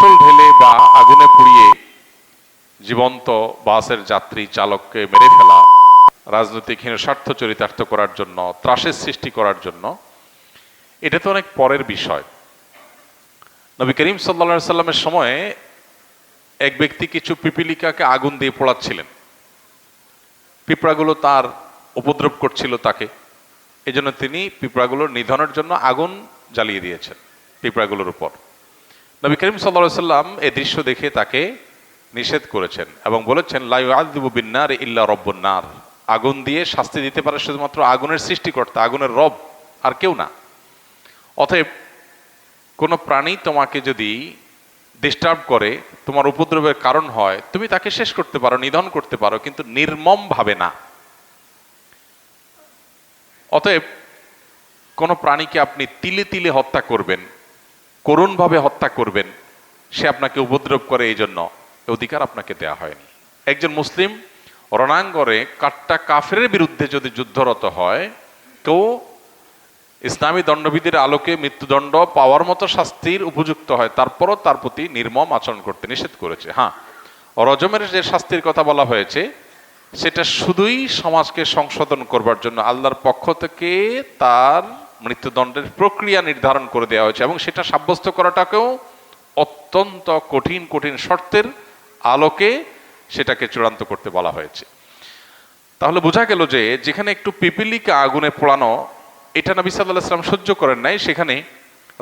Petrol ঢেলে বা আগুনে পুড়িয়ে জীবন্ত বাসের যাত্রী চালককে মেরে ফেলা রাজনৈতিক হীন স্বার্থ চরিতার্থ করার জন্য, ত্রাসের সৃষ্টি করার জন্য, এটা তো অনেক পরের বিষয়। নবী করিম সাল্লা সাল্লামের সময়ে এক ব্যক্তি কিছু পিপিলিকাকে আগুন দিয়ে পোড়াচ্ছিলেন। পিঁপড়াগুলো তার উপদ্রব করছিল তাকে। এজন্য তিনি পিঁপড়াগুলোর নিধনের জন্য আগুন জ্বালিয়ে দিয়েছেন, পিঁপড়াগুলোর উপর। নবী করিম সাল্লা সাল্লাম এই দৃশ্য দেখে তাকে নিষেধ করেছেন এবং বলেছেন লাইউ আদিবু বিন্নার ইল্লা রব্বন্নার আগুন দিয়ে শাস্তি দিতে পারে শুধুমাত্র আগুনের সৃষ্টিকর্তা, আগুনের রব, আর কেউ না। অতএব কোনো প্রাণী তোমাকে যদি ডিস্টার্ব করে, তোমার উপদ্রবের কারণ হয়, তুমি তাকে শেষ করতে পারো, নিধন করতে পারো, কিন্তু নির্মম ভাবে না। অতএব কোনো প্রাণীকে আপনি তিলে তিলে হত্যা করবেন করুণভাবে হত্যা করবেন, সে আপনাকে উপদ্রব করে এই জন্য অধিকার আপনাকে দেয়া হয়নি। একজন মুসলিম রণাঙ্গরে কাট্টা কাফের বিরুদ্ধে যদি যুদ্ধরত হয়, তো ইসলামী দণ্ডবিধির আলোকে মৃত্যুদণ্ড পাওয়ার মতো শাস্তির উপযুক্ত হয়, তারপরও তার প্রতি নির্মম আচরণ করতে নিষেধ করেছে। হ্যাঁ রজমের যে শাস্তির কথা বলা হয়েছে, সেটা শুধুই সমাজকে সংশোধন করবার জন্য, আল্লাহর পক্ষ থেকে তার মৃত্যুদণ্ডের প্রক্রিয়া নির্ধারণ করে দেওয়া হয়েছে এবং সেটা সাব্যস্ত করাটাকেও অত্যন্ত কঠিন কঠিন শর্তের আলোকে সেটাকে চূড়ান্ত করতে বলা হয়েছে। তাহলে বোঝা গেল যে যেখানে একটু পিপিলিকা আগুনে পোড়ানো, এটা নবী সাল্লাহ সাল্লাম সহ্য করেন নাই, সেখানে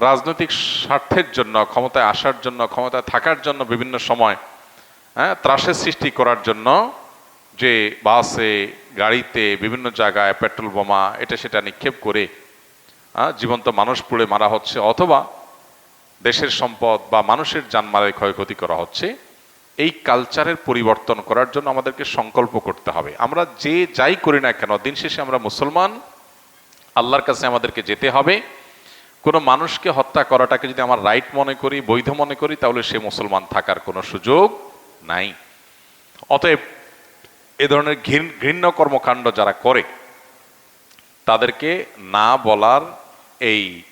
রাজনৈতিক স্বার্থের জন্য, ক্ষমতায় আসার জন্য, ক্ষমতায় থাকার জন্য বিভিন্ন সময় হ্যাঁ ত্রাসের সৃষ্টি করার জন্য যে বাসে, গাড়িতে, বিভিন্ন জায়গায় পেট্রোল বোমা, এটা সেটা নিক্ষেপ করে জীবন্ত মানুষ পুড়ে মারা হচ্ছে, অথবা দেশের সম্পদ বা মানুষের জানমালের ক্ষয়ক্ষতি করা হচ্ছে, এই কালচারের পরিবর্তন করার জন্য আমাদেরকে সংকল্প করতে হবে। আমরা যে যাই করি না কেন, দিন শেষে আমরা মুসলমান, আল্লাহর কাছে আমাদেরকে যেতে হবে। কোনো মানুষকে হত্যা করাটাকে যদি আমার রাইট মনে করি, বৈধ মনে করি, তাহলে সে মুসলমান থাকার কোনো সুযোগ নাই। অতএব এ ধরনের ঘৃণ- ঘৃণ্য কর্মকাণ্ড যারা করে, তাদেরকে না বলার এই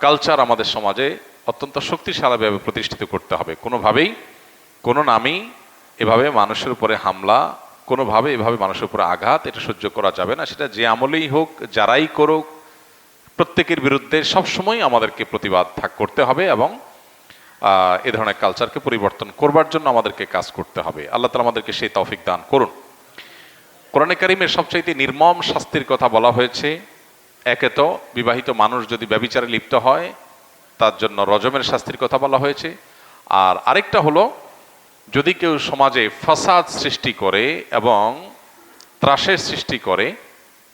কালচার আমাদের সমাজে অত্যন্ত শক্তিশালীভাবে প্রতিষ্ঠিত করতে হবে। কোনোভাবেই কোনো নামেই এভাবে মানুষের উপরে হামলা, কোনোভাবে এভাবে মানুষের উপরে আঘাত, এটা সহ্য করা যাবে না। সেটা যে আমলেই হোক, যারাই করুক, প্রত্যেকের বিরুদ্ধে সবসময় আমাদেরকে প্রতিবাদ থাক, করতে হবে এবং এ ধরনের কালচারকে পরিবর্তন করবার জন্য আমাদেরকে কাজ করতে হবে। আল্লাহ তালা আমাদেরকে সেই তৌফিক দান করুন। কোরআনে কারিমের সবচাইতে নির্মম শাস্তির কথা বলা হয়েছে একে তো বিবাহিত মানুষ যদি ব্যবিচারে লিপ্ত হয়, তার জন্য রজমের শাস্তির কথা বলা হয়েছে। আর আরেকটা হলো, যদি কেউ সমাজে ফাসাদ সৃষ্টি করে এবং ত্রাসের সৃষ্টি করে,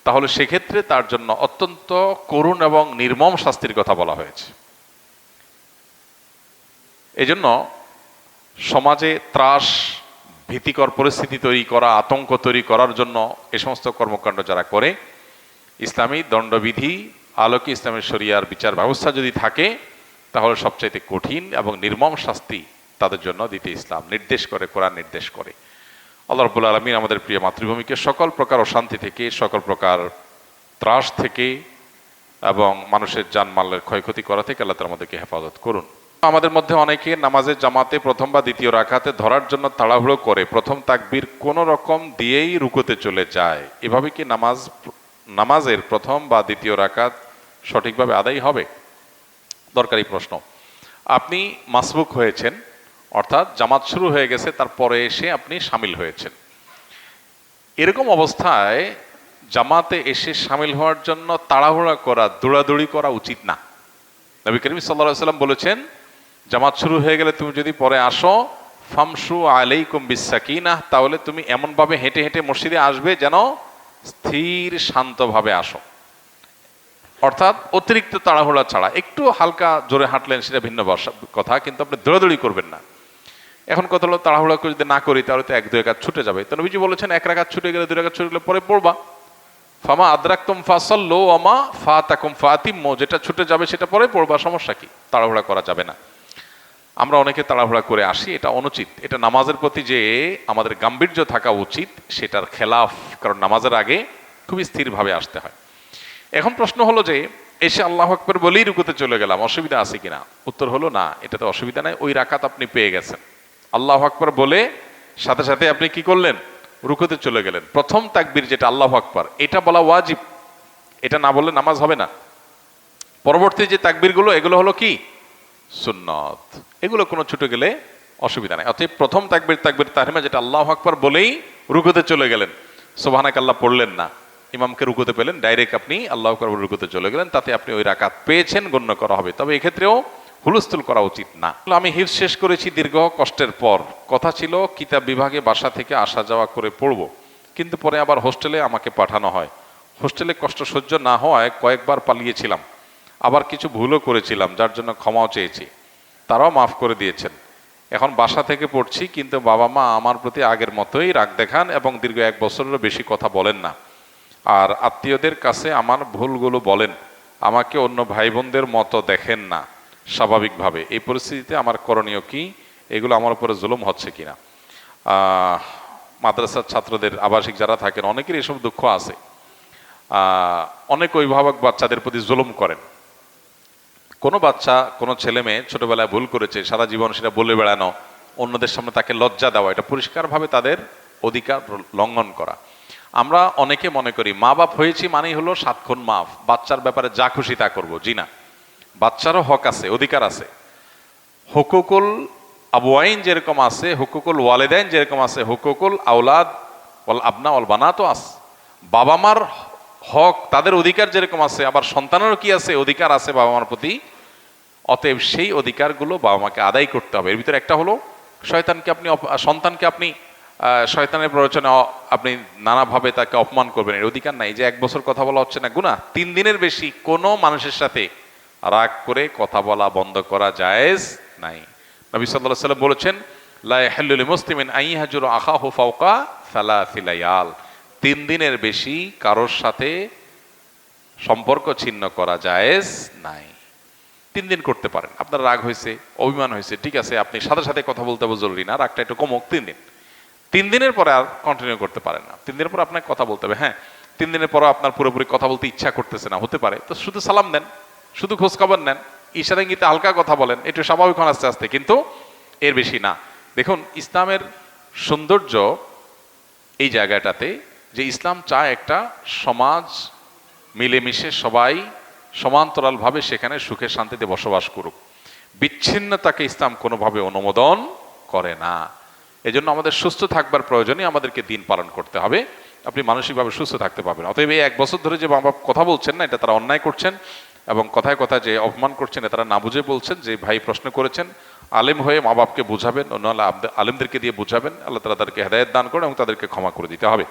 তাহলে সেক্ষেত্রে তার জন্য অত্যন্ত করুণ এবং নির্মম শাস্তির কথা বলা হয়েছে। এজন্য সমাজে ত্রাস, ভীতিকর পরিস্থিতি তৈরি করা, আতঙ্ক তৈরি করার জন্য এ সমস্ত কর্মকাণ্ড যারা করে ইসলামী দণ্ডবিধি, আলোকে ইসলামের শরিয়ার বিচার ব্যবস্থা যদি থাকে, তাহলে সবচাইতে কঠিন এবং নির্মম শাস্তি তাদের জন্য দিতে ইসলাম নির্দেশ করে, কোরআন নির্দেশ করে। আল্লাহ রবুল আলমিন আমাদের প্রিয় মাতৃভূমিকে সকল প্রকার অশান্তি থেকে, সকল প্রকার ত্রাস থেকে এবং মানুষের জানমালের ক্ষয়ক্ষতি করা থেকে আল্লাহ তালা আমাদেরকে হেফাজত করুন। আমাদের মধ্যে অনেকে নামাজের জামাতে প্রথম বা দ্বিতীয় রাখাতে ধরার জন্য তাড়াহুড়ো করে, প্রথম তাকবির কোনো রকম দিয়েই রুকুতে চলে যায়। এভাবে কি নামাজ নামাজের প্রথম বা দ্বিতীয় রাকাত সঠিকভাবে আদায় হবে? দরকারি প্রশ্ন। আপনি মাসবুক হয়েছেন, অর্থাৎ জামাত শুরু হয়ে গেছে, তারপরে এসে আপনি সামিল হয়েছেন। এরকম অবস্থায় জামাতে এসে সামিল হওয়ার জন্য তাড়াহুড়া করা, দৌড়াদৌড়ি করা উচিত না। নবী করিম সাল্লাহ সাল্লাম বলেছেন, জামাত শুরু হয়ে গেলে তুমি যদি পরে আসো ফামসু আলাইকুম বিসাকিনা তাহলে তুমি এমনভাবে হেঁটে হেঁটে মসজিদে আসবে যেন স্থির, শান্তভাবে আসো। অর্থাৎ অতিরিক্ত তাড়াহুড়া ছাড়া। একটু হালকা জোরে হাঁটলেন সেটা ভিন্ন কথা, কিন্তু আপনি দৌড়াদৌড়ি করবেন না। এখন কত হলো, তাড়াহুড়া করে যদি না করি, তাহলে তো এক দুই একাত ছুটে যাবে। তো নবীজি বলেছেন, এক রাকাত ছুটে গেলে দুই রাকাত ছুটে গেলে পরে পড়বা। ফামা আদ্রাক্তম ফাসল্লো আমা ফা তাকুম ফাতিম্মো। যেটা ছুটে যাবে সেটা পরে পড়বা, সমস্যা কি? তাড়াহুড়া করা যাবে না। আমরা অনেকে তাড়াহুড়া করে আসি, এটা অনুচিত। এটা নামাজের প্রতি যে আমাদের গাম্ভীর্য থাকা উচিত, সেটার খেলাফ, কারণ নামাজের আগে খুবই স্থিরভাবে আসতে হয়। এখন প্রশ্ন হলো যে, এসে আল্লাহ আকবর বলেই রুকুতে চলে গেলাম, অসুবিধা আছে কিনা? উত্তর হলো না, এটাতে অসুবিধা নাই, ওই রাকাত আপনি পেয়ে গেছেন। আল্লাহ আকবর বলে, সাথে সাথে আপনি কি করলেন? রুকুতে চলে গেলেন। প্রথম তাকবির যেটা আল্লাহ আকবর, এটা বলা ওয়াজিব। এটা না বললে নামাজ হবে না। পরবর্তী যে তাকবীরগুলো, এগুলো হলো কি? সুন্নত। এগুলো কোনো ছুটে গেলে অসুবিধা নাই। অতএব প্রথম তাকবীর তাকবীর তাহরিমা যেটা আল্লাহ আকবর বলেই রুকুতে চলে গেলেন। সোবাহানাক আল্লাহ পড়লেন না। ইমামকে রুকুতে পেলেন, ডাইরেক্ট আপনি আল্লাহ আকবর রুকুতে চলে গেলেন, তাতে আপনি ওই রাকাত পেয়েছেন, গণ্য করা হবে। তবে এক্ষেত্রেও হুলস্থুল করা উচিত না। আমি হিফ শেষ করেছি দীর্ঘ কষ্টের পর। কথা ছিল, কিতাব বিভাগে বাসা থেকে আসা যাওয়া করে পড়ব। কিন্তু পরে আবার হোস্টেলে আমাকে পাঠানো হয়। হোস্টেলে কষ্ট সহ্য না হওয়ায় কয়েকবার পালিয়েছিলাম। আবার কিছু ভুলও করেছিলাম, যার জন্য ক্ষমাও চেয়েছি। তারাও মাফ করে দিয়েছেন। এখন বাসা থেকে পড়ছি, কিন্তু বাবা মা আমার প্রতি আগের মতোই রাগ দেখান এবং দীর্ঘ এক বছরেরও বেশি কথা বলেন না। আর আত্মীয়দের কাছে আমার ভুলগুলো বলেন, আমাকে অন্য ভাই বোনদের মতো দেখেন না, স্বাভাবিকভাবে। এই পরিস্থিতিতে আমার করণীয় কি? এগুলো আমার উপরে জুলুম হচ্ছে কিনা? মাদ্রাসার ছাত্রদের, আবাসিক যারা থাকেন অনেকেরই এসব দুঃখ আছে। অনেক অভিভাবক বাচ্চাদের প্রতি জুলুম করেন। কোনো বাচ্চা, কোনো ছেলে মেয়ে ছোটবেলায় ভুল করেছে, সারা জীবন সেটা বলে বেড়ানো, অন্যদের সামনে তাকে লজ্জা দেওয়া, এটা পরিষ্কারভাবে তাদের অধিকার লঙ্ঘন করা। আমরা অনেকে মনে করি, মা বাপ হয়েছি মানেই হলো সাতক্ষণ মাফ, বাচ্চার ব্যাপারে যা খুশি তা করব। জি না। বাচ্চারও হক আছে, অধিকার আছে। হুকুকুল আবুয়াইন যেরকম আছে, হুকুকুল ওয়ালেদাইন যেরকম আছে, হুকুকুল আউলাদ ওয়াল আবনা ওয়াল বানাতো আস বাবা মার হক তাদের অধিকার যেরকম আছে, আবার সন্তানেরও কি আছে, অধিকার আছে বাবা মার প্রতি অতএব সেই অধিকারগুলো বাবা মাকে আদায় করতে হবে। এর ভিতরে একটা হলো, শয়তানকে আপনি সন্তানকে আপনি শয়তানের প্ররোচনে আপনি নানাভাবে তাকে অপমান করবেন। এর অধিকার নাই। যে এক বছর কথা বলা হচ্ছে না গুনা তিন দিনের বেশি কোনো মানুষের সাথে রাগ করে কথা বলা বন্ধ করা জায়েজ নাই। নবী আলাইহি সাল্লাম বলেছেন, লা ইয়াহিল্লু লিমুসলিমিন আন ইয়াহজুরা আখাহু ফাওকা সালাসিলায়াল তিন দিনের বেশি কারোর সাথে সম্পর্ক ছিন্ন করা জায়েজ নাই। তিন দিন করতে পারেন। আপনার রাগ হয়েছে, অভিমান হয়েছে, ঠিক আছে, আপনি সাথে সাথে কথা বলতে জরুরি না, রাগটা একটু কমুক তিন দিন তিন দিনের পরে আর কন্টিনিউ করতে পারেন না। তিন দিনের পর আপনাকে কথা বলতে হবে হ্যাঁ তিন দিনের পর আপনার পুরোপুরি কথা বলতে ইচ্ছা করতেছে না, হতে পারে। তো শুধু সালাম দেন, শুধু খোঁজ খবর নেন ইশারা ইঙ্গিতে হালকা কথা বলেন, একটু স্বাভাবিক হন আস্তে আস্তে, কিন্তু এর বেশি না। দেখুন, ইসলামের সৌন্দর্য এই জায়গাটাতে যে ইসলাম চায় একটা সমাজ মিলেমিশে সবাই সমান্তরালভাবে সেখানে সুখে শান্তিতে বসবাস করুক। বিচ্ছিন্নতাকে ইসলাম কোনোভাবে অনুমোদন করে না। এজন্য আমাদের সুস্থ থাকবার প্রয়োজনে আমাদেরকে দিন পালন করতে হবে। আপনি মানসিকভাবে সুস্থ থাকতে পারবেন। অতএব এই এক বছর ধরে যে বাপ কথা বলছেন না, এটা তারা অন্যায় করছেন এবং কথায় কথায় যে অপমান করছেন তারা না বুঝে বলছেন, যে ভাই প্রশ্ন করেছেন, আলেম হয়ে মা বাপকে বুঝাবেন অন্য আলেমদেরকে দিয়ে বুঝাবেন, আল্লাহ তালা তাদেরকে হেদায়ত দান করেন এবং তাদেরকে ক্ষমা করে দিতে হবে।